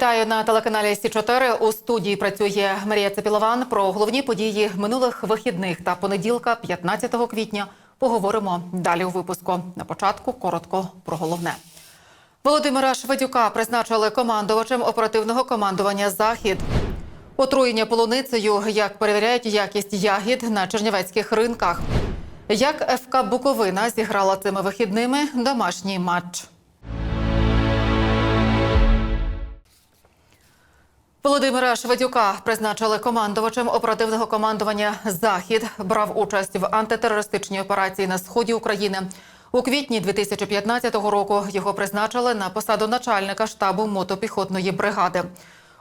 Вітаю на телеканалі Сі 4 У студії працює Марія Цепілован. Про головні події минулих вихідних та понеділка, 15 квітня, поговоримо далі у випуску. На початку коротко про головне. Володимира Шведюка призначили командувачем оперативного командування Захід. Отруєння полуницею, як перевіряють якість ягід на чернівецьких ринках. Як ФК Буковина зіграла цими вихідними домашній матч. Володимира Шведюка призначили командувачем оперативного командування Захід. Брав участь в антитерористичній операції на сході України. У квітні 2015 року його призначили на посаду начальника штабу мотопіхотної бригади.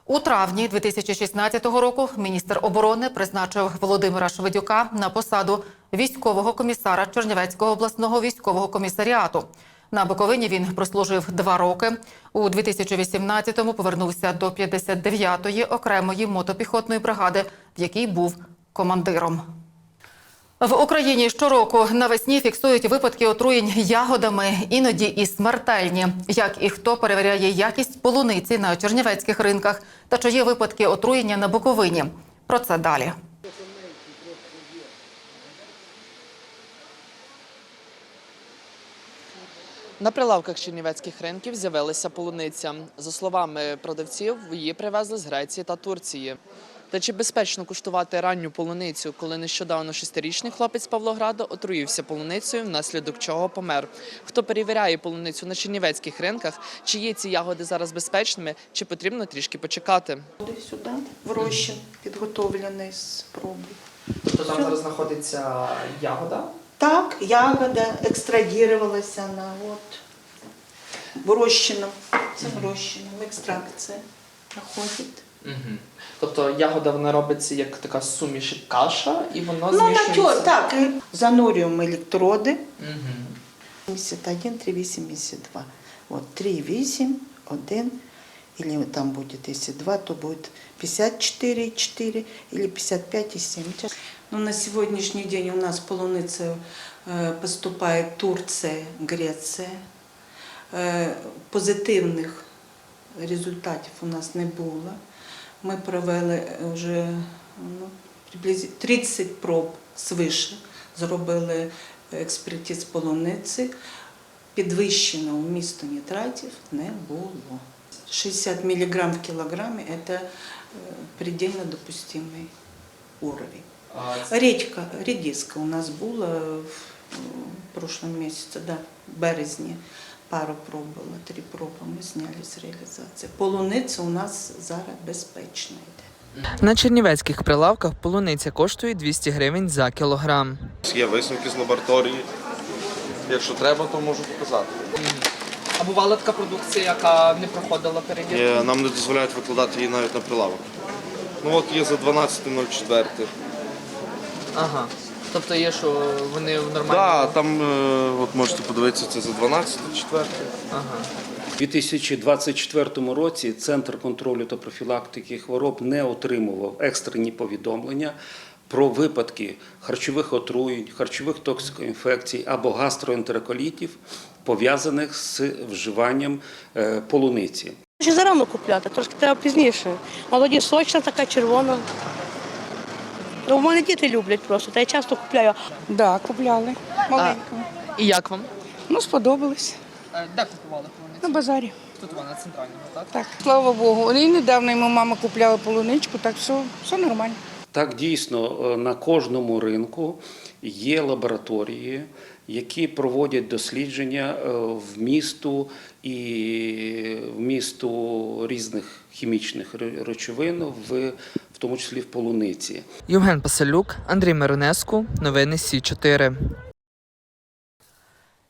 У травні 2016 року міністр оборони призначив Володимира Шведюка на посаду військового комісара Чернівецького обласного військового комісаріату. На Буковині він прослужив два роки. У 2018-му повернувся до 59-ї окремої мотопіхотної бригади, в якій був командиром. В Україні щороку навесні фіксують випадки отруєнь ягодами, іноді і смертельні. Як і хто перевіряє якість полуниці на чернівецьких ринках та чи є випадки отруєння на Буковині. Про це далі. На прилавках чернівецьких ринків з'явилася полуниця. За словами продавців, її привезли з Греції та Турції. Та чи безпечно куштувати ранню полуницю, коли нещодавно шестирічний хлопець Павлограда отруївся полуницею, внаслідок чого помер? Хто перевіряє полуницю на чернівецьких ринках? Чи є ці ягоди зараз безпечними, чи потрібно трішки почекати? Сюди, в розчин, підготовлений з проби. Тобто там зараз знаходиться ягода? Так, ягода екстрадірувалася на от вирощеному. Це вирощеному, екстракція проходить. Угу. Тобто ягода вона робиться як така суміш каша, і воно Ну, натюр, так, і занурюємо електроди. Угу. 71, 382. Вот 3,8, 1, или там будет, если 2, то будет 54,4 или 55,7. Но на сегодняшний день у нас полуница э, поступает Турция, Греція. Е, Позитивних результатів у нас не було. Ми провели вже ну, приблизно 30 проб свише, зробили експертиз полуниці. Підвищеного вмісту нітратів не було. 60 мг в кілограмі – це е, предельно допустимий уровень. Редька, редиска у нас була в е, прошлом місяці, да, в березні. Пару проб було, три проби ми зняли з реалізації. Полуниця у нас зараз безпечна йде. На чернівецьких прилавках полуниця коштує 200 гривень за кілограм. Є висновки з лабораторії. Якщо треба, то можу показати. А бувала така продукція, яка не проходила перевірку? Нам не дозволяють викладати її навіть на прилавок. Ну от є за 12.04. Ага. Тобто є, що вони в Так, да, там е, от можете подивитися, це за 12.04. Ага. У 2024 році Центр контролю та профілактики хвороб не отримував екстрені повідомлення про випадки харчових отруєнь, харчових токсикоінфекцій або гастроентероколітів, пов'язаних з вживанням е, полуниці. Ще зарано купляти, трошки треба пізніше. Молоді сочна, така червона. Ну, в мене діти люблять просто, та я часто купляю. Да, купляли. Маленьку. І як вам? Ну, сподобалось. Де купували полуницю? На базарі. Тут вона центрального, так? Так, слава Богу. І недавно йому мама купляла полуничку, так все, все нормально. Так, дійсно, е, на кожному ринку є лабораторії, які проводять дослідження е, вмісту і вмісту різних хімічних речовин, в, в тому числі в полуниці. Євген Пасалюк, Андрій Миронеску, новини Сі 4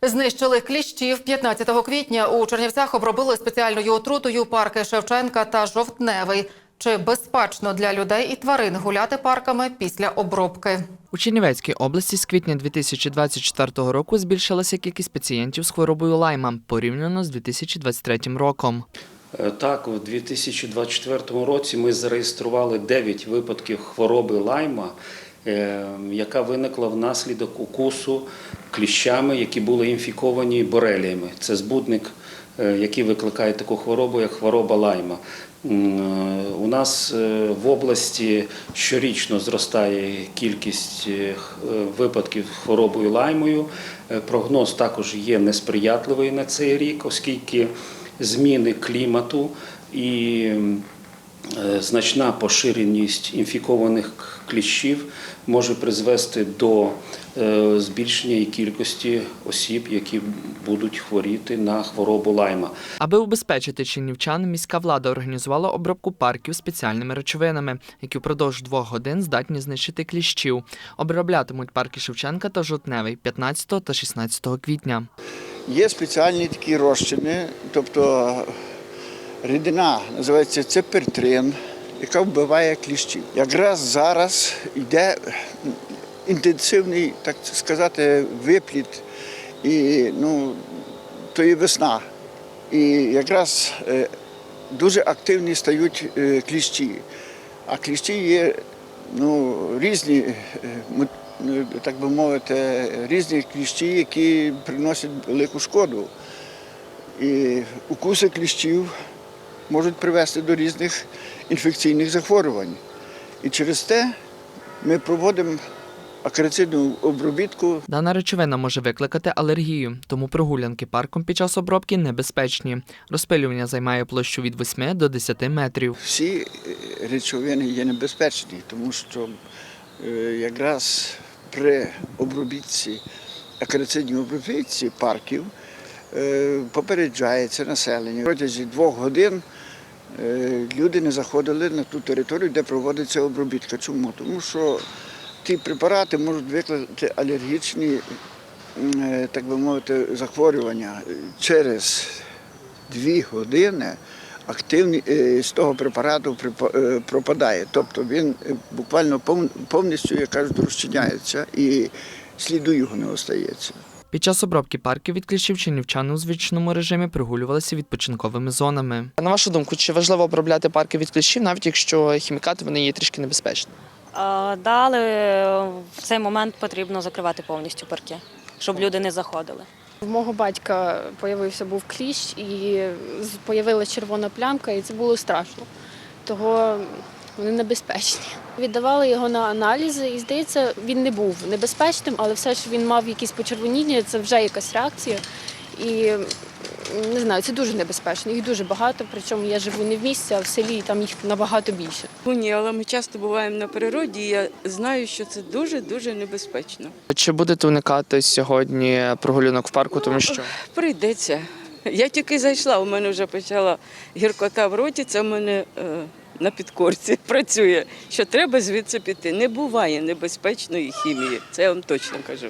Знищили кліщів 15 квітня. У Чернівцях обробили спеціальною отрутою парки Шевченка та Жовтневий. Чи безпечно для людей і тварин гуляти парками після обробки? У Чернівецькій області з квітня 2024 року збільшилася кількість пацієнтів з хворобою лайма порівняно з 2023 роком. Е, Так, у 2024 році ми зареєстрували 9 випадків хвороби лайма, е, яка виникла внаслідок укусу кліщами, які були інфіковані бореліями. Це збудник, е, який викликає таку хворобу, як хвороба лайма. У нас в області щорічно зростає кількість випадків хворобою лаймою. Прогноз також є несприятливий на цей рік, оскільки зміни клімату і е, значна поширеність інфікованих кліщів може призвести до е, збільшення кількості осіб, які будуть хворіти на хворобу лайма. Аби убезпечити чинівчан, міська влада організувала обробку парків спеціальними речовинами, які впродовж двох годин здатні знищити кліщів. Оброблятимуть парки Шевченка та Жовтневий 15 та 16 квітня. Є спеціальні такі розчини, тобто рідина називається цепертрин, яка вбиває кліщів. Якраз зараз йде інтенсивний, так сказати, випліт, і ну, то є весна. І якраз е, дуже активні стають е, кліщі. А кліщі є ну, різні, е, так би мовити, різні кліщі, які приносять велику шкоду. І укуси кліщів можуть привести до різних інфекційних захворювань. І через те ми проводимо акарицидну обробітку Дана речовина може викликати алергію, тому прогулянки парком під час обробки небезпечні. Розпилювання займає площу від 8 до 10 метрів. всі речовини є небезпечні, тому що е, якраз при обробітці, акарицидній обробітці парків е, попереджається населення. Протягом двох годин е, люди не заходили на ту територію, де проводиться обробітка. Чому? Тому що ті препарати можуть викликати алергічні, е, так би мовити, захворювання через дві години активні е, з того препарату припа- е, пропадає. Тобто він е, буквально пов- повністю, як кажуть, розчиняється і сліду його не остається. Під час обробки парків від кліщів чинівчани у звичному режимі прогулювалися відпочинковими зонами. На вашу думку, чи важливо обробляти парки від кліщів, навіть якщо хімікати вони є трішки небезпечні? А, Да, але в цей момент потрібно закривати повністю парки, щоб люди не заходили. В мого батька появився був кліщ і з'явилася червона плямка, і це було страшно. Того вони небезпечні. Віддавали його на аналізи, і здається, він не був небезпечним, але все що він мав якісь почервоніння, це вже якась реакція. І не знаю, це дуже небезпечно. Їх дуже багато. Причому я живу не в місті, а в селі, і там їх набагато більше. Ні, але ми часто буваємо на природі, і я знаю, що це дуже-дуже небезпечно. Чи будете уникати сьогодні прогулянок в парку, тому що Прийдеться. Я тільки зайшла, у мене вже почала гіркота в роті, це в мене е, на підкорці працює. Що треба звідси піти. Не буває небезпечної хімії, це я вам точно кажу.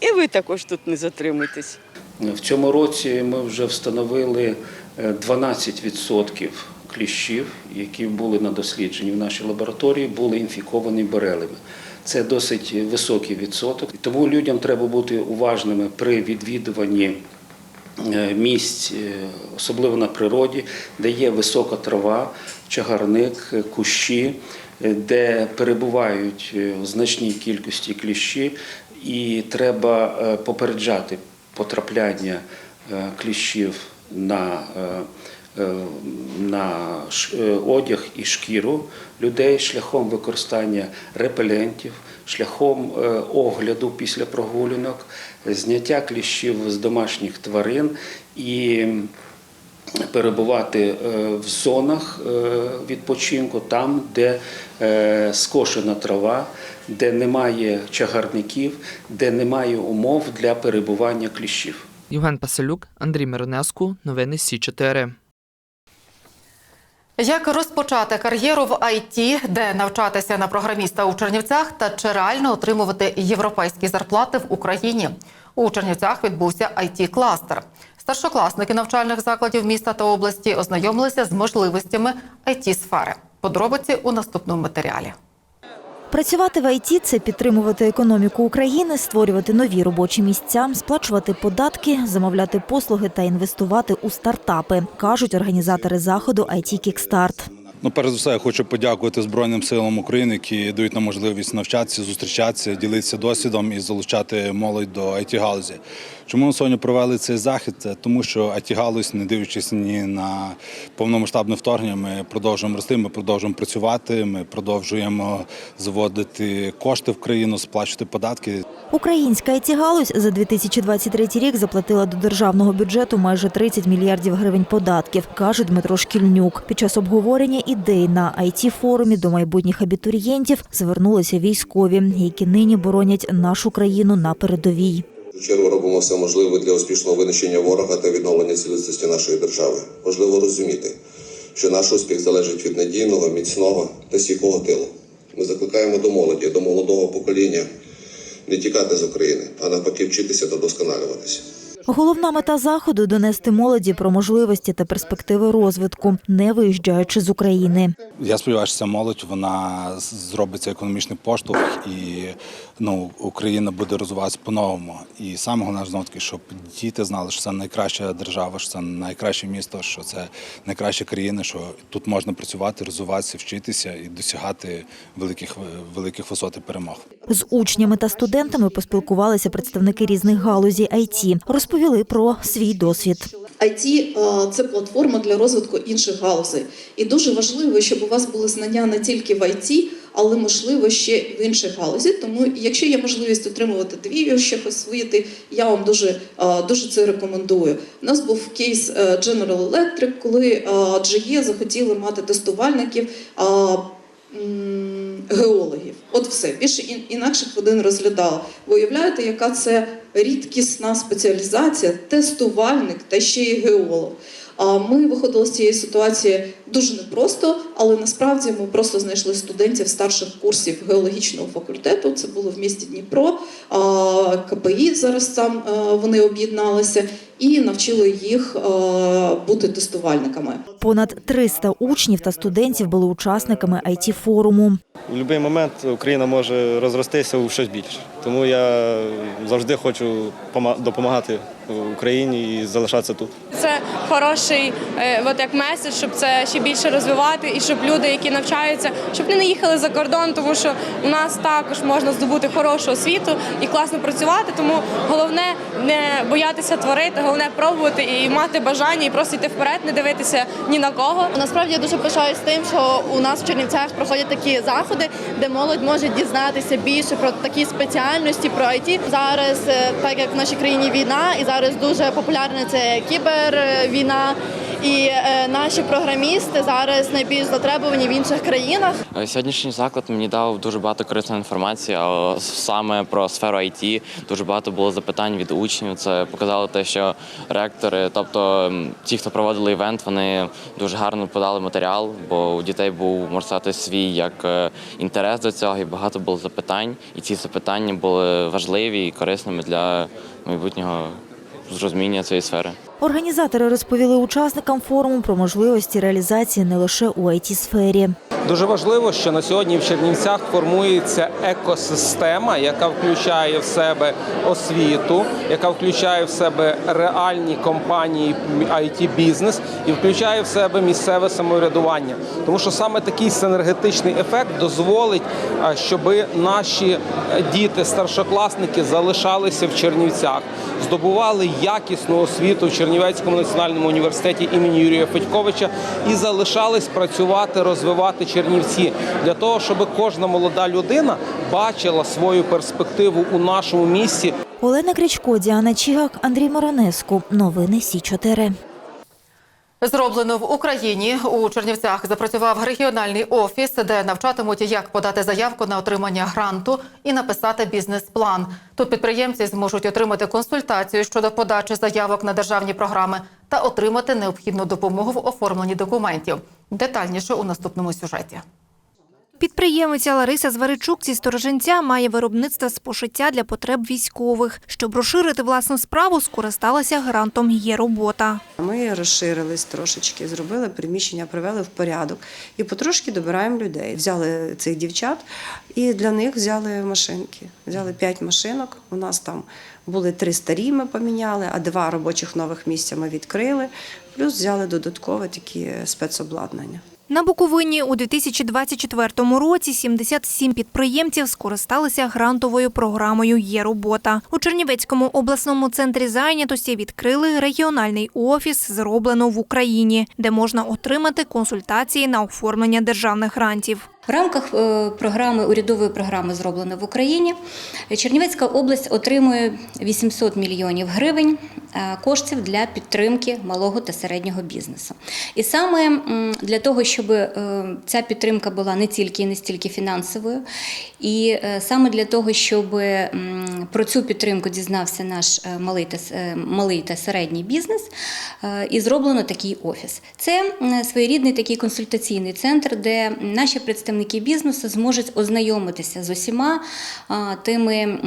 І ви також тут не затримуйтесь. В цьому році ми вже встановили е, 12% кліщів, які були на дослідженні в нашій лабораторії, були інфіковані борелеми. Це досить високий відсоток. Тому людям треба бути уважними при відвідуванні е, місць, е, особливо на природі, де є висока трава, чагарник, е, кущі, е, де перебувають е, в значній кількості кліщі, і треба е, попереджати потрапляння е, кліщів на, е, е, на одяг і шкіру людей шляхом використання репелентів, шляхом огляду після прогулянок, зняття кліщів з домашніх тварин і перебувати е, в зонах е, відпочинку, там, де е, скошена трава, де немає чагарників, де немає умов для перебування кліщів. Євген Паселюк, Андрій Миронеску, новини Сі 4 Як розпочати кар'єру в ІТ, де навчатися на програміста у Чернівцях та чи реально отримувати європейські зарплати в Україні? У Чернівцях відбувся it кластер Старшокласники навчальних закладів міста та області ознайомилися з можливостями it сфери Подробиці у наступному матеріалі. Працювати в ІТ – це підтримувати економіку України, створювати нові робочі місця, сплачувати податки, замовляти послуги та інвестувати у стартапи, кажуть організатори заходу IT Kickstart. Ну, перш за все, я хочу подякувати Збройним силам України, які дають нам можливість навчатися, зустрічатися, ділитися досвідом і залучати молодь до it галузі. Чому ми сьогодні провели цей захід? Це тому, що it галузь, не дивлячись ні на повномасштабне вторгнення, ми продовжуємо рости, ми продовжуємо працювати, ми продовжуємо заводити кошти в країну, сплачувати податки. Українська IT-галузь за 2023 рік заплатила до державного бюджету майже 30 мільярдів гривень податків, каже Дмитро Шкільнюк. Під час обговорення ідей на IT-форумі до майбутніх абітурієнтів звернулися військові, які нині боронять нашу країну на передовій. Чергу робимо все можливе для успішного винищення ворога та відновлення цілісності нашої держави. Важливо розуміти, що наш успіх залежить від надійного, міцного та стійкого тилу. Ми закликаємо до молоді, до молодого покоління не тікати з України, а навпаки вчитися та досконалюватися. Головна мета заходу донести молоді про можливості та перспективи розвитку, не виїжджаючи з України. Я сподіваюся, молодь вона зробиться економічний поштовх, і ну Україна буде розвиватися по-новому. І саме головне знову таки, щоб діти знали, що це найкраща держава, що це найкраще місто, що це найкраща країна, що тут можна працювати, розвиватися, вчитися і досягати великих великих висот і перемог. З учнями та студентами поспілкувалися представники різних галузей IT, розповіли про свій досвід. IT – це платформа для розвитку інших галузей. І дуже важливо, щоб у вас були знання не тільки в IT, але можливо ще в інших галузі. Тому, якщо є можливість отримувати дві освіти, я вам дуже, дуже це рекомендую. У нас був кейс е, General Electric, коли е, GE захотіли мати тестувальників. е, Геологів, от все більше ін- інакших води не розглядала. Ви уявляєте, яка це рідкісна спеціалізація, тестувальник та ще й геолог. Ми виходили з цієї ситуації дуже непросто, але насправді ми просто знайшли студентів старших курсів геологічного факультету. Це було в місті Дніпро. КПІ зараз там е, вони об'єдналися і навчили їх е, бути тестувальниками. Понад 300 учнів та студентів були учасниками it форуму У будь-який момент Україна може розростися у щось більше. Тому я завжди хочу пома- допомагати Україні і залишатися тут. Це хороший е, от як меседж, щоб це ще більше розвивати, і щоб люди, які навчаються, щоб не їхали за кордон, тому що у нас також можна здобути хорошу освіту і класно працювати. Тому головне не боятися творити, головне пробувати і мати бажання, і просто йти вперед, не дивитися ні на кого. Насправді я дуже пишаюсь тим, що у нас в Чернівцях проходять такі заходи, де молодь може дізнатися більше про такі спеціальності, про IT. Зараз, е, так як в нашій країні війна, і зараз дуже популярна це кібервійна. І е, наші програмісти зараз найбільш затребувані в інших країнах. Е, Сьогоднішній заклад мені дав дуже багато корисної інформації, а саме про сферу IT. Дуже багато було запитань від учнів. Це показало те, що ректори, тобто ті, хто проводили івент, вони дуже гарно подали матеріал, бо у дітей був можна сказати, свій як е, інтерес до цього, і багато було запитань. І ці запитання були важливі і корисними для майбутнього зрозуміння цієї сфери. Організатори розповіли учасникам форуму про можливості реалізації не лише у it сфері Дуже важливо, що на сьогодні в Чернівцях формується екосистема, яка включає в себе освіту, яка включає в себе реальні компанії it бізнес і включає в себе місцеве самоврядування. Тому що саме такий синергетичний ефект дозволить, щоб наші діти, старшокласники залишалися в Чернівцях, здобували якісну освіту в Чернівецькому національному університеті імені Юрія Федьковича і залишались працювати, розвивати Чернівці для того, щоб кожна молода людина бачила свою перспективу у нашому місті. Олена Крічко, Діана Чігак, Андрій Моронеску. Новини Сі 4 Зроблено в Україні у Чернівцях запрацював регіональний офіс, де навчатимуть, як подати заявку на отримання гранту і написати бізнес-план. Тут підприємці зможуть отримати консультацію щодо подачі заявок на державні програми та отримати необхідну допомогу в оформленні документів. Детальніше у наступному сюжеті. Підприємиця Лариса Зверичук зі Сторожинця має виробництво з пошиття для потреб військових. Щоб розширити власну справу, скористалася грантом «Є робота». Ми розширились трошечки, зробили приміщення, привели в порядок і потрошки добираємо людей. Взяли цих дівчат і для них взяли машинки. Взяли п'ять машинок. У нас там були три старі, ми поміняли, а два робочих нових місця ми відкрили. Плюс взяли додаткове такі спецобладнання. На Буковині у 2024 році 77 підприємців скористалися грантовою програмою «Є робота». У Чернівецькому обласному центрі зайнятості відкрили регіональний офіс «Зроблено в Україні», де можна отримати консультації на оформлення державних грантів. В рамках е, програми урядової програми зроблено в Україні. Чернівецька область отримує 800 мільйонів гривень е, коштів для підтримки малого та середнього бізнесу. І саме для того, щоб е, ця підтримка була не тільки і не стільки фінансовою, і саме для того, щоб про цю підтримку дізнався наш малий та, малий та середній бізнес, і зроблено такий офіс. Це своєрідний такий консультаційний центр, де наші представники бізнесу зможуть ознайомитися з усіма тими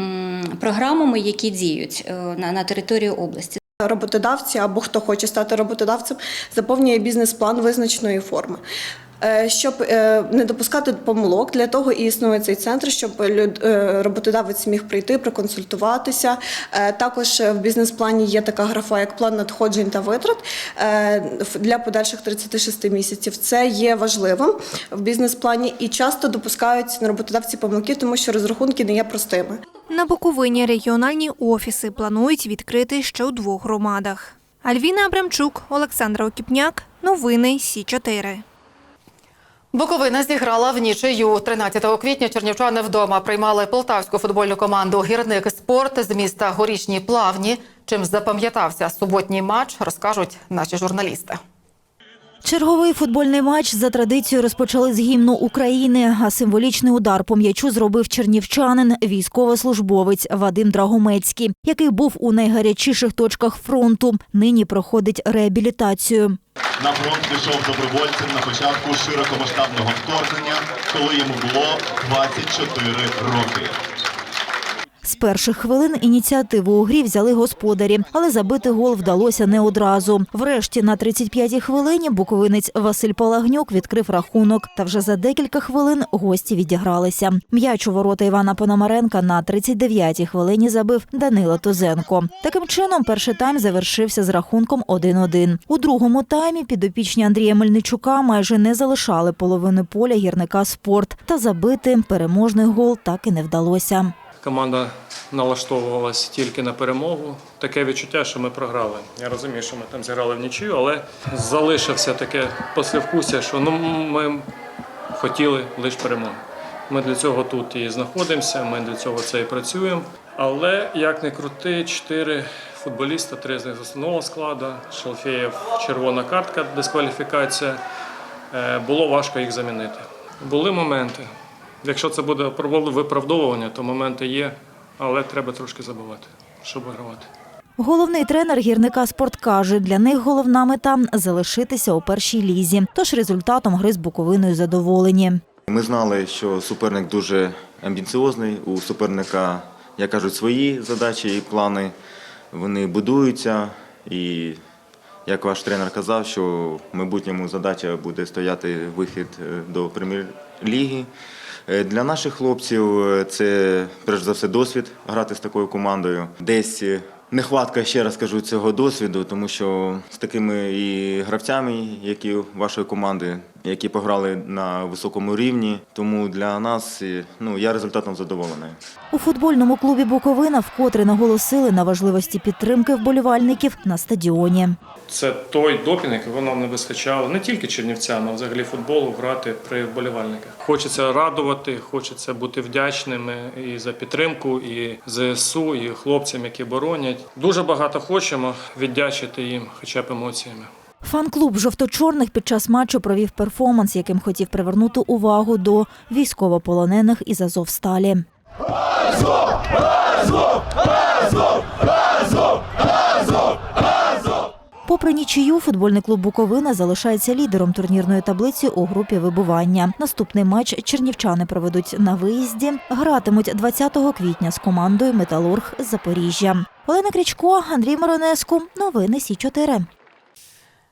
програмами, які діють е, на території області. Роботодавці або хто хоче стати роботодавцем, заповнює бізнес-план визначеної форми. Е, Щоб е, не допускати помилок, для того і існує цей центр, щоб люд- е, роботодавець міг прийти, проконсультуватися. Також в бізнес-плані є така графа, як план надходжень та витрат для подальших 36 місяців. Це є важливим в бізнес-плані і часто допускають роботодавці помилки, тому що розрахунки не є простими. На Буковині регіональні офіси планують відкрити ще у двох громадах. Альвіна Абрамчук, Олександра Окіпняк. Новини Сі 4 Буковина зіграла в нічию. 13 квітня чернівчани вдома приймали полтавську футбольну команду «Гірник спорт» з міста Горішні Плавні. Чим запам'ятався суботній матч, розкажуть наші журналісти. Черговий футбольний матч за традицією розпочали з гімну України, а символічний удар по м'ячу зробив чернівчанин, військовослужбовець Вадим Драгомецький, який був у найгарячіших точках фронту. Нині проходить реабілітацію. На фронт пішов добровольцем на початку широкомасштабного вторгнення, коли йому було 24 роки. З перших хвилин ініціативу у грі взяли господарі, але забити гол вдалося не одразу. Врешті на 35-й хвилині буковинець Василь Палагнюк відкрив рахунок. Та вже за декілька хвилин гості відігралися. М'яч у ворота Івана Пономаренка на 39-й хвилині забив Данила Тузенко. Таким чином, перший тайм завершився з рахунком 1-1. У другому таймі підопічні Андрія Мельничука майже не залишали половини поля гірника спорт. Та забити переможний гол так і не вдалося. Команда налаштовувалася тільки на перемогу. Таке відчуття, що ми програли. Я розумію, що ми там зіграли в нічию, але залишився таке послевкусся, що ну, ми хотіли лише перемоги. Ми для цього тут і знаходимося, ми для цього це і працюємо. Але як не крути, чотири футболіста, три з них з основного складу, Шалфеєв, червона картка, дискваліфікація. Е, Було важко їх замінити. Були моменти. Якщо це буде виправдовування, то моменти є, але треба трошки забувати, щоб вигравати. Головний тренер гірника спорт каже, для них головна мета залишитися у першій лізі. Тож результатом гри з Буковиною задоволені. Ми знали, що суперник дуже амбіціозний. У суперника, як кажуть, свої задачі і плани. Вони будуються. І як ваш тренер казав, що в майбутньому задача буде стояти вихід е, до прем'єр-ліги. Е, Для наших хлопців е, це перш за все досвід грати з такою командою. Десь е, нехватка, ще раз кажу, цього досвіду, тому що з такими і гравцями, які вашої команди, які пограли на високому рівні. Тому для нас ну я результатом задоволений. У футбольному клубі Буковина вкотре наголосили на важливості підтримки вболівальників на стадіоні. Це той допінг, якого нам не вистачало не тільки чернівцям, а взагалі футболу грати при вболівальниках. Хочеться радувати, хочеться бути вдячними і за підтримку, і ЗСУ, і хлопцям, які боронять. Дуже багато хочемо віддячити їм, хоча б емоціями. Фан-клуб жовто-чорних під час матчу провів перформанс, яким хотів привернути увагу до військовополонених із Азовсталі. Попри нічию, футбольний клуб Буковина залишається лідером турнірної таблиці у групі вибування. Наступний матч чернівчани проведуть на виїзді. Гратимуть 20 квітня з командою Металург з Запоріжжя. Олена Крічко, Андрій Моронеску. Новини Сі 4